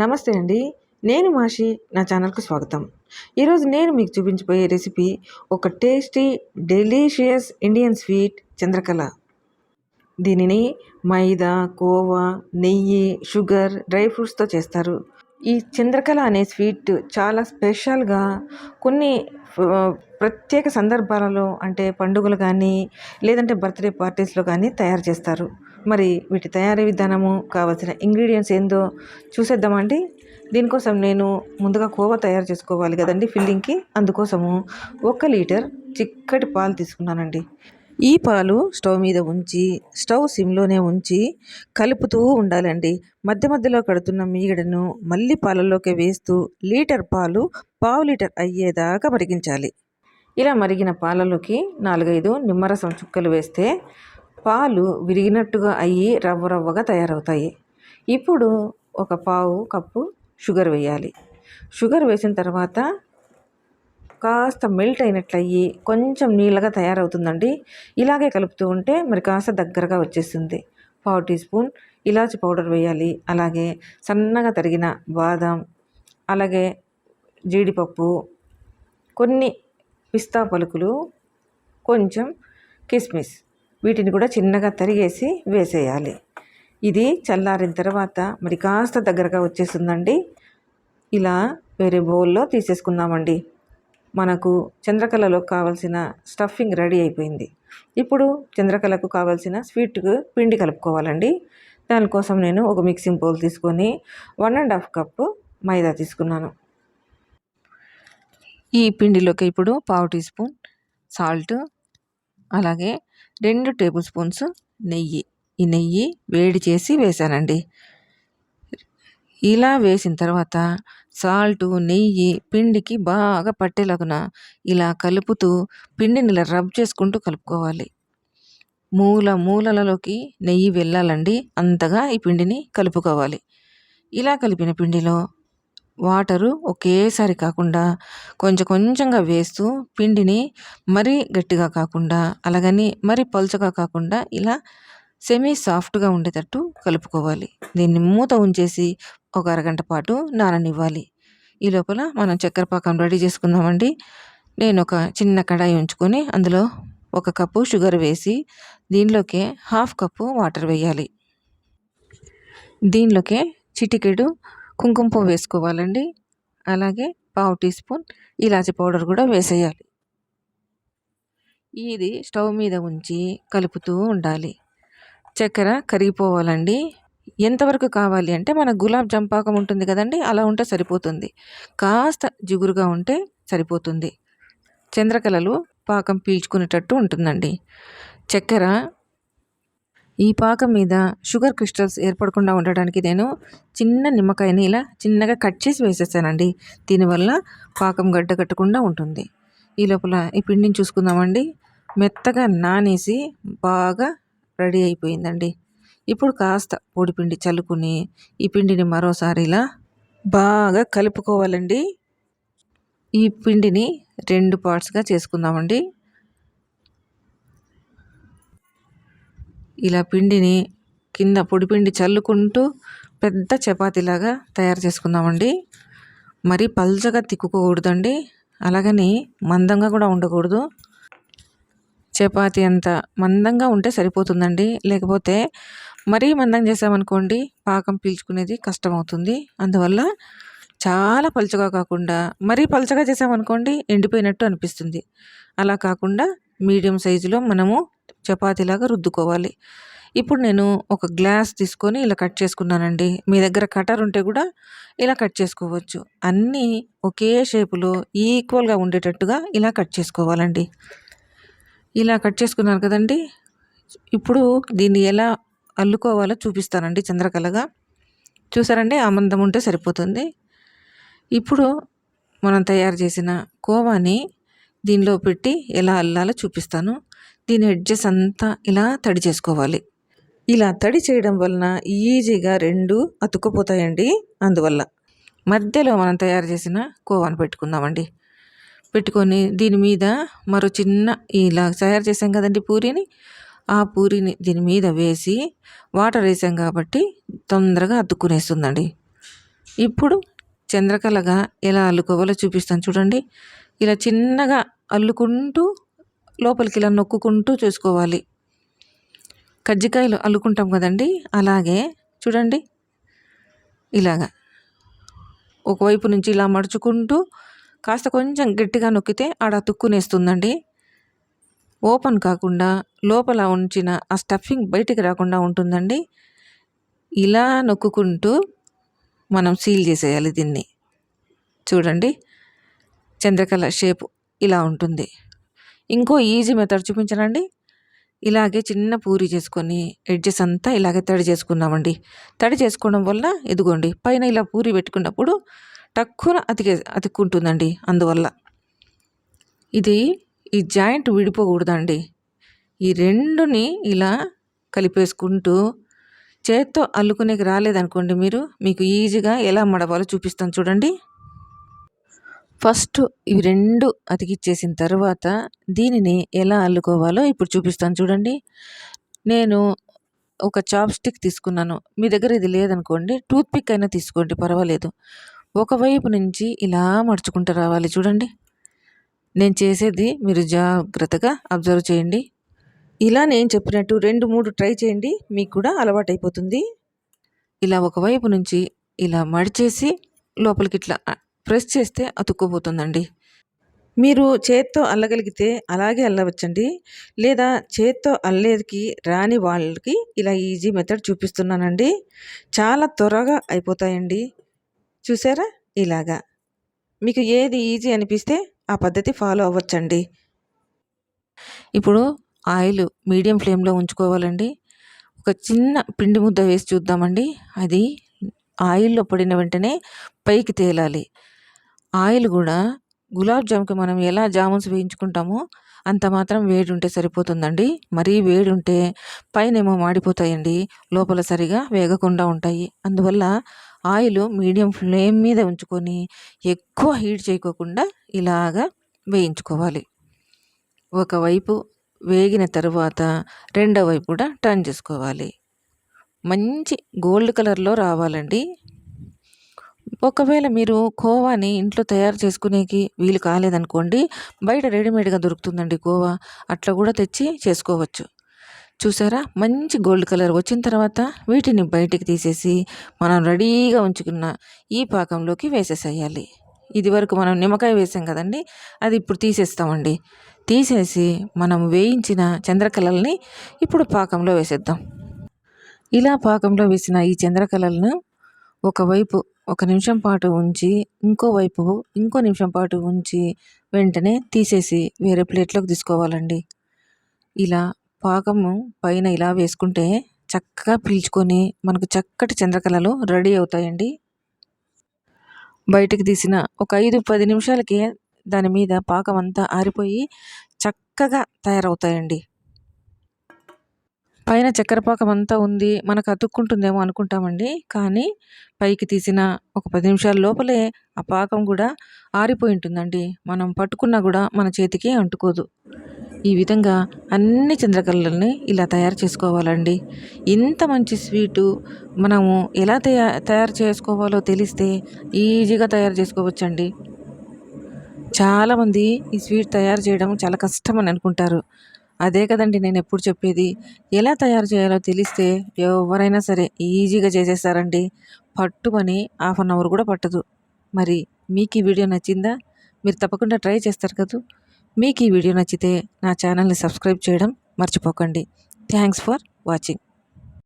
నమస్తే అండి. నేను మాషి నా ఛానల్కి స్వాగతం. ఈరోజు నేను మీకు చూపించబోయే రెసిపీ ఒక tasty delicious Indian sweet Chandrakala. దీనిని మైదా కోవా నెయ్యి షుగర్ డ్రై ఫ్రూట్స్తో చేస్తారు. ఈ చంద్రకళ అనే స్వీట్ చాలా స్పెషల్గా కొన్ని ప్రత్యేక సందర్భాలలో అంటే పండుగలు కానీ లేదంటే బర్త్డే పార్టీస్లో కానీ తయారు చేస్తారు. మరి వీటి తయారీ విధానము కావాల్సిన ఇంగ్రీడియంట్స్ ఏందో చూసేద్దామండి. దీనికోసం నేను ముందుగా కోవా తయారు చేసుకోవాలి కదండి ఫిల్లింగ్కి. అందుకోసము ఒక లీటర్ చిక్కటి పాలు తీసుకున్నానండి. ఈ పాలు స్టవ్ మీద ఉంచి స్టవ్ సిమ్లోనే ఉంచి కలుపుతూ ఉండాలండి. మధ్య మధ్యలో కడుతున్న మీగడను మళ్ళీ పాలల్లోకి వేస్తూ లీటర్ పాలు పావు లీటర్ అయ్యేదాకా మరిగించాలి. ఇలా మరిగిన పాలలోకి నాలుగైదు నిమ్మరసం చుక్కలు వేస్తే పాలు విరిగినట్టుగా అయ్యి రవ్వ రవ్వగా తయారవుతాయి. ఇప్పుడు ఒక పావు కప్పు షుగర్ వేయాలి. షుగర్ వేసిన తర్వాత కాస్త మెల్ట్ అయినట్లయి కొంచెం నీళ్ళగా తయారవుతుందండి. ఇలాగే కలుపుతూ ఉంటే మరి కాస్త దగ్గరగా వచ్చేస్తుంది. పావు టీ స్పూన్ ఇలాచి పౌడర్ వేయాలి. అలాగే సన్నగా తరిగిన బాదం అలాగే జీడిపప్పు కొన్ని పిస్తా పలుకులు కొంచెం కిస్మిస్ వీటిని కూడా చిన్నగా తరిగేసి వేసేయాలి. ఇది చల్లారిన తర్వాత మరి కాస్త దగ్గరగా వచ్చేస్తుందండి. ఇలా వేరే బౌల్లో తీసేసుకుందామండి. మనకు చంద్రకళలో కావాల్సిన స్టఫింగ్ రెడీ అయిపోయింది. ఇప్పుడు చంద్రకళకు కావాల్సిన స్వీట్కు పిండి కలుపుకోవాలండి. దానికోసం నేను ఒక మిక్సింగ్ బౌల్ తీసుకొని వన్ అండ్ హాఫ్ కప్పు మైదా తీసుకున్నాను. ఈ పిండిలోకి ఇప్పుడు పావు టీ స్పూన్ సాల్ట్ అలాగే రెండు టేబుల్ స్పూన్స్ నెయ్యి. ఈ నెయ్యి వేడి చేసి వేసానండి. ఇలా వేసిన తర్వాత సాల్ట్ నెయ్యి పిండికి బాగా పట్టేలాగున ఇలా కలుపుతూ పిండిని ఇలా రబ్ చేసుకుంటూ కలుపుకోవాలి. మూల మూలలలోకి నెయ్యి వెళ్ళాలండి. అంతగా ఈ పిండిని కలుపుకోవాలి. ఇలా కలిపిన పిండిలో వాటరు ఒకేసారి కాకుండా కొంచెం కొంచెంగా వేస్తూ పిండిని మరీ గట్టిగా కాకుండా అలాగని మరీ పలుచగా కాకుండా ఇలా సెమీ సాఫ్ట్గా ఉండేటట్టు కలుపుకోవాలి. దీన్ని మూత ఉంచేసి ఒక అరగంట పాటు నాననివ్వాలి. ఈ లోపల మనం చక్కెర పాకం రెడీ చేసుకుందామండి. నేను ఒక చిన్న కడాయి ఉంచుకొని అందులో ఒక కప్పు షుగర్ వేసి దీనిలోకే హాఫ్ కప్పు వాటర్ వేయాలి. దీనిలోకే చిటికెడు కుంకుమ పువ్వు వేసుకోవాలండి. అలాగే పావు టీ స్పూన్ ఇలాచి పౌడర్ కూడా వేసేయాలి. ఇది స్టవ్ మీద ఉంచి కలుపుతూ ఉండాలి. చక్కెర కరిగిపోవాలండి. ఎంతవరకు కావాలి అంటే మన గులాబ్ జంపాకం ఉంటుంది కదండి అలా ఉంటే సరిపోతుంది. కాస్త జిగురుగా ఉంటే సరిపోతుంది. చంద్రకళలు పాకం పీల్చుకునేటట్టు ఉంటుందండి. చక్కెర ఈ పాకం మీద షుగర్ క్రిస్టల్స్ ఏర్పడకుండా ఉండడానికి నేను చిన్న నిమ్మకాయని ఇలా చిన్నగా కట్ చేసి వేసేసానండి. దీనివల్ల పాకం గడ్డ కట్టకుండా ఉంటుంది. ఈ లోపల ఈ పిండిని చూసుకుందామండి. మెత్తగా నానేసి బాగా రెడీ అయిపోయిందండి. ఇప్పుడు కాస్త పొడి పిండి చల్లుకుని ఈ పిండిని మరోసారి ఇలా బాగా కలుపుకోవాలండి. ఈ పిండిని రెండు పార్ట్స్గా చేసుకుందామండి. ఇలా పిండిని కింద పొడిపిండి చల్లుకుంటూ పెద్ద చపాతీలాగా తయారు చేసుకుందామండి. మరీ పల్చగా తిక్కుకోకూడదండి. అలాగని మందంగా కూడా ఉండకూడదు. చపాతీ అంత మందంగా ఉంటే సరిపోతుందండి. లేకపోతే మరీ మందం చేసామనుకోండి పాకం పీల్చుకునేది కష్టమవుతుంది. అందువల్ల చాలా పలుచగా కాకుండా మరీ పలుచగా చేసామనుకోండి ఎండిపోయినట్టు అనిపిస్తుంది. అలా కాకుండా మీడియం సైజులో మనము చపాతీలాగా రుద్దుకోవాలి. ఇప్పుడు నేను ఒక గ్లాస్ తీసుకొని ఇలా కట్ చేసుకున్నానండి. మీ దగ్గర కటర్ ఉంటే కూడా ఇలా కట్ చేసుకోవచ్చు. అన్నీ ఒకే షేపులో ఈక్వల్గా ఉండేటట్టుగా ఇలా కట్ చేసుకోవాలండి. ఇలా కట్ చేసుకున్నాను కదండి. ఇప్పుడు దీన్ని ఎలా అల్లుకోవాలో చూపిస్తానండి చంద్రకళగా. చూసారండి? ఆ మందం ఉంటే సరిపోతుంది. ఇప్పుడు మనం తయారు చేసిన కోవాని దీనిలో పెట్టి ఎలా అల్లాలో చూపిస్తాను. దీని ఎడ్జెస్ అంతా ఇలా తడి చేసుకోవాలి. ఇలా తడి చేయడం వలన ఈజీగా రెండు అతుక్కుపోతాయండి. అందువల్ల మధ్యలో మనం తయారు చేసిన కోవాను పెట్టుకుందామండి. పెట్టుకొని దీని మీద మరో చిన్న ఇలా తయారు చేసాం కదండి పూరిని. ఆ పూరిని దీని మీద వేసి వాటర్ వేసాం కాబట్టి తొందరగా అతుక్కునేస్తుందండి. ఇప్పుడు చంద్రకళగా ఎలా అల్లుకోవాలో చూపిస్తాను చూడండి. ఇలా చిన్నగా అల్లుకుంటూ లోపలికి ఇలా నొక్కుంటూ చూసుకోవాలి. కజ్జికాయలు అల్లుకుంటాం కదండి? అలాగే చూడండి. ఇలాగా. ఒకవైపు నుంచి ఇలా మడుచుకుంటూ కాస్త కొంచెం గట్టిగా నొక్కితే ఆడ తుక్కునేస్తుందండి. ఓపెన్ కాకుండా లోపల ఉంచిన ఆ స్టఫింగ్ బయటికి రాకుండా ఉంటుందండి. ఇలా నొక్కుంటూ మనం సీల్ చేసేయాలి దీన్ని. చూడండి. చంద్రకళ షేప్ ఇలా ఉంటుంది. ఇంకో ఈజీ మెథడ్ చూపించనండి. ఇలాగే చిన్న పూరి చేసుకొని ఎడ్జెస్ అంతా ఇలాగే తడి చేసుకుందామండి తడి చేసుకోవడం వల్ల ఎదుగోండి పైన ఇలా పూరి పెట్టుకున్నప్పుడు టక్కున అతికే అతుక్కుంటుందండి అందువల్ల. ఇది ఈ జాయింట్ విడిపోకూడదండి. ఈ రెండుని ఇలా కలిపేసుకుంటూ చేత్తో అల్లుకునేకి రాలేదనుకోండి మీరు మీకు ఈజీగా ఎలా మడవాలో చూపిస్తాను చూడండి. ఫస్ట్ ఇవి రెండు అతికిచ్చేసిన తర్వాత దీనిని ఎలా అల్లుకోవాలో ఇప్పుడు చూపిస్తాను చూడండి. నేను ఒక చాప్ స్టిక్ తీసుకున్నాను. మీ దగ్గర ఇది లేదనుకోండి. టూత్ పిక్ అయినా తీసుకోండి పర్వాలేదు. ఒకవైపు నుంచి ఇలా మడుచుకుంటూ రావాలి చూడండి. నేను చేసేది మీరు జాగ్రత్తగా అబ్జర్వ్ చేయండి. ఇలా నేను చెప్పినట్టు రెండు మూడు ట్రై చేయండి. మీకు కూడా అలవాటైపోతుంది. ఇలా ఒకవైపు నుంచి ఇలా మడిచేసి లోపలికి ఇట్లా ప్రెస్ చేస్తే అతుక్కుపోతుందండి. మీరు చేత్తో అల్లగలిగితే అలాగే అల్లవచ్చండి. లేదా చేత్తో అల్లేదికి రాని వాళ్ళకి ఇలా ఈజీ మెథడ్ చూపిస్తున్నానండి. చాలా త్వరగా అయిపోతాయండి. చూసారా? ఇలాగా. మీకు ఏది ఈజీ అనిపిస్తే ఆ పద్ధతి ఫాలో అవ్వచ్చండి. ఇప్పుడు ఆయిల్ మీడియం ఫ్లేమ్లో ఉంచుకోవాలండి. ఒక చిన్న పిండి ముద్ద వేసి చూద్దామండి. అది ఆయిల్లో పడిన వెంటనే పైకి తేలాలి. ఆయిల్ కూడా గులాబ్ జామ్కి మనం ఎలా జామున్స్ వేయించుకుంటామో అంత మాత్రం వేడి ఉంటే సరిపోతుందండి. మరీ వేడి ఉంటే పైనేమో మాడిపోతాయండి. లోపల సరిగా వేగకుండా ఉంటాయి. అందువల్ల ఆయిల్ మీడియం ఫ్లేమ్ మీద ఉంచుకొని ఎక్కువ హీట్ చేయకోకుండా ఇలాగా వేయించుకోవాలి. ఒకవైపు వేగిన తరువాత రెండో వైపు కూడా టర్న్ చేసుకోవాలి. మంచి గోల్డ్ కలర్లో రావాలండి. ఒకవేళ మీరు కోవాని ఇంట్లో తయారు చేసుకునేకి వీలు కాలేదనుకోండి బయట రెడీమేడ్గా దొరుకుతుందండి కోవా. అట్లా కూడా తెచ్చి చేసుకోవచ్చు. చూసారా? మంచి గోల్డ్ కలర్ వచ్చిన తర్వాత వీటిని బయటికి తీసేసి మనం రెడీగా ఉంచుకున్న ఈ పాకంలోకి వేసేసేయాలి. ఇది వరకు మనం నిమ్మకాయ వేసాం కదండి అది ఇప్పుడు తీసేస్తామండి. తీసేసి మనం వేయించిన చంద్రకళల్ని ఇప్పుడు పాకంలో వేసేద్దాం. ఇలా పాకంలో వేసిన ఈ చంద్రకళలను ఒకవైపు ఒక నిమిషం పాటు ఉంచి ఇంకో వైపు ఇంకో నిమిషం పాటు ఉంచి వెంటనే తీసేసి వేరే ప్లేట్లోకి తీసుకోవాలండి. ఇలా పాకము పైన ఇలా వేసుకుంటే చక్కగా పీల్చుకొని మనకు చక్కటి చంద్రకళలు రెడీ అవుతాయండి. బయటకు తీసిన ఒక ఐదు పది నిమిషాలకి దాని మీద పాకం అంతా ఆరిపోయి చక్కగా తయారవుతాయండి. పైన చక్కెర పాకం అంతా ఉంది మనకు అతుక్కుంటుందేమో అనుకుంటామండి. కానీ పైకి తీసిన ఒక పది నిమిషాల లోపలే ఆ పాకం కూడా ఆరిపోయి ఉంటుందండి. మనం పట్టుకున్నా కూడా మన చేతికి అంటుకోదు. ఈ విధంగా అన్ని చంద్రకళల్ని ఇలా తయారు చేసుకోవాలండి. ఇంత మంచి స్వీటు మనము ఎలా తయా తయారు చేసుకోవాలో తెలిస్తే ఈజీగా తయారు చేసుకోవచ్చండి. చాలామంది ఈ స్వీట్ తయారు చేయడం చాలా కష్టం అని అనుకుంటారు. అదే కదండి నేను ఎప్పుడు చెప్పేది? ఎలా తయారు చేయాలో తెలిస్తే ఎవరైనా సరే ఈజీగా చేసేస్తారండి. పట్టుమని హాఫ్ అన్ అవర్ కూడా పట్టదు. మరి మీకు ఈ వీడియో నచ్చిందా? మీరు తప్పకుండా ట్రై చేస్తారు కదూ? మీకు ఈ వీడియో నచ్చితే నా ఛానల్ని సబ్స్క్రైబ్ చేయడం మర్చిపోకండి. Thanks for watching.